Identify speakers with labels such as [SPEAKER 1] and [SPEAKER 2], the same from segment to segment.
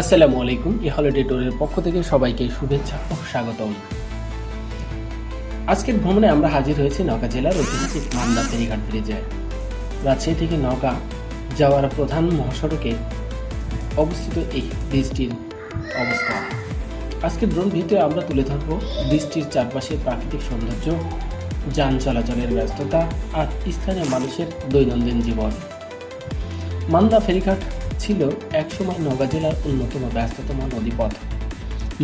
[SPEAKER 1] আসসালামু আলাইকুম এই হলিডে ট্যুরের পক্ষ থেকে সবাইকে শুভেচ্ছা ও স্বাগতম। আজকের ভ্রমণে আমরা হাজির হয়েছি নওগাঁ জেলার ঐতিহাসিক মান্দা ফেরিঘাট ব্রিজে। রাজশাহী থেকে নওগাঁ যাওয়ার প্রধান মহাসড়কে অবস্থিত এই ব্রিজটির অবস্থা। আজকের ড্রোন ভিডিও আমরা তুলে ধরব ব্রিজটির চারপাশের প্রাকৃতিক সৌন্দর্য, যান চলাচলের ব্যস্ততা আর স্থানীয় মানুষের দৈনন্দিন জীবন। মান্দা ফেরিঘাট ছিল একসময় নওগাঁ জেলার অন্যতম ব্যস্ততম নদীপথ।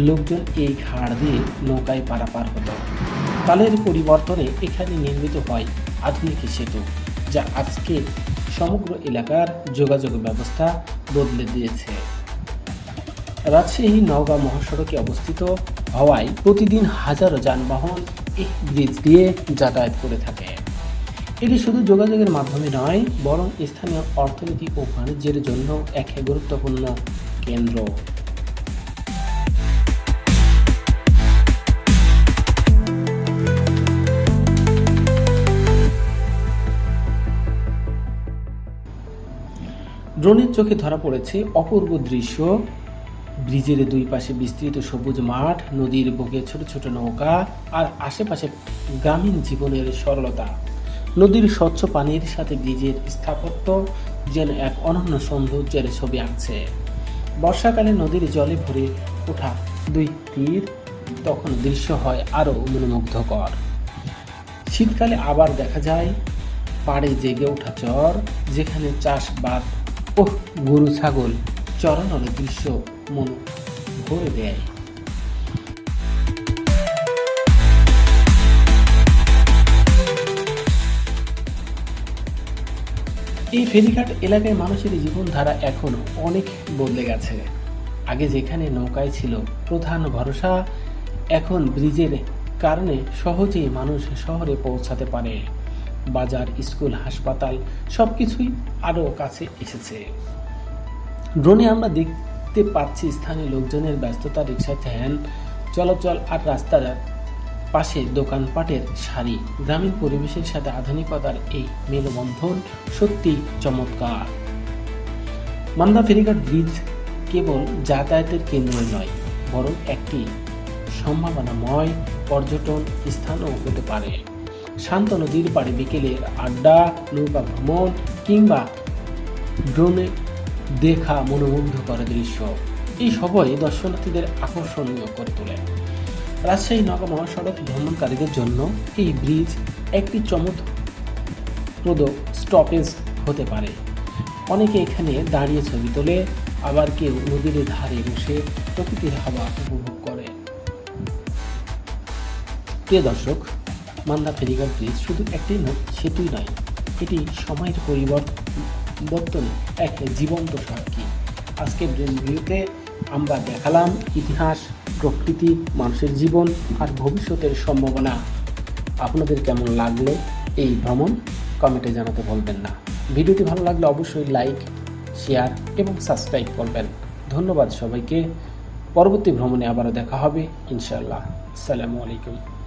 [SPEAKER 1] লোকজন এই ঘাট দিয়ে নৌকায় পারাপার হতো। কালের পরিবর্তনে এখানে নির্মিত হয় আধুনিক সেতু, যা আজকে সমগ্র এলাকার যোগাযোগ ব্যবস্থা বদলে দিয়েছে। রাজশাহী নওগাঁ মহাসড়কে অবস্থিত হওয়ায় প্রতিদিন হাজারো যানবাহন এই ব্রিজ দিয়ে যাতায়াত করে থাকে। এটি শুধু যোগাযোগের মাধ্যমে নয়, বরং স্থানীয় অর্থনীতি ও বাণিজ্যের জন্য এক গুরুত্বপূর্ণ কেন্দ্র। ড্রোনের চোখে ধরা পড়েছে অপূর্ব দৃশ্য। ব্রিজের দুই পাশে বিস্তৃত সবুজ মাঠ, নদীর বুকে ছোট ছোট নৌকা আর আশেপাশে গ্রামীণ জীবনের সরলতা। নদীর স্বচ্ছ পানির সাথে ব্রিজের স্থাপত্য যেন এক অনন্য সৌন্দর্যের ছবি আঁকছে। বর্ষাকালে নদীর জলে ভরে ওঠা দুই তীর তখন দৃশ্য হয় আরও মনোমুগ্ধকর। শীতকালে আবার দেখা যায়, পাড়ে জেগে ওঠা চর, যেখানে চাষবাদ ও গরু, ছাগল চরানোর দৃশ্য মন ভরে দেয়। এই ফেরিঘাট এলাকায় মানুষের জীবনধারা এখন অনেক বদলে গেছে। আগে যেখানে নৌকায় ছিল প্রধান ভরসা, এখন ব্রিজের কারণে সহজেই মানুষ শহরে পৌঁছাতে পারে। বাজার, স্কুল, হাসপাতাল সব কিছুই আরও কাছে এসেছে। ড্রোনে আমরা দেখতে পাচ্ছি স্থানীয় লোকজনের ব্যস্ততা, রিক্সা, ভ্যান, চলাচল আর রাস্তার পাশে দোকানপাটের সারি গ্রামীণ পরিবেশের সাথে আধুনিকতার এই মেলবন্ধন সত্যি চমৎকার। মান্দা ফেরিঘাট ব্রিজ কেবল যাতায়াতের কেন্দ্র নয়, বরং একটি সম্ভাবনাময় পর্যটন স্থানও হতে পারে। শান্ত নদীর পাড়ে বিকেলের আড্ডা, নৌকা ভ্রমণ কিংবা ড্রোনে দেখা মনোমুগ্ধ মনোমুগ্ধকর দৃশ্য। এই সবই দর্শনার্থীদের আকর্ষণীয় করে তোলে। রাজশাহী নগর মহাসড়ক ভ্রমণকারীদের জন্য এই ব্রিজ একটি চমৎপ্রদ স্টপেজ হতে পারে। অনেকে এখানে দাঁড়িয়ে ছবি তোলে, আবার কেউ নদীর ধারে বসে প্রকৃতির হাওয়া উপভোগ করে। প্রিয় দর্শক মান্দা ফেরিঘাট ব্রিজ শুধু একটি সেতুই নয়, এটি সময়ের পরিবর্তন এক জীবন্ত সাক্ষী। আজকের ভিডিওতে আমরা দেখালাম ইতিহাস প্রকৃতি, মানুষের জীবন আর ভবিষ্যতের সম্ভাবনা। আপনাদের কেমন লাগল এই ভ্রমণ? কমেন্টে জানাতে বলবেন না। ভিডিওটি ভালো লাগলে অবশ্যই লাইক, শেয়ার এবং সাবস্ক্রাইব করবেন। ধন্যবাদ সবাইকে। পরবর্তী ভ্রমণে আবারও দেখা হবে, ইনশাআল্লাহ। আসসালামু আলাইকুম।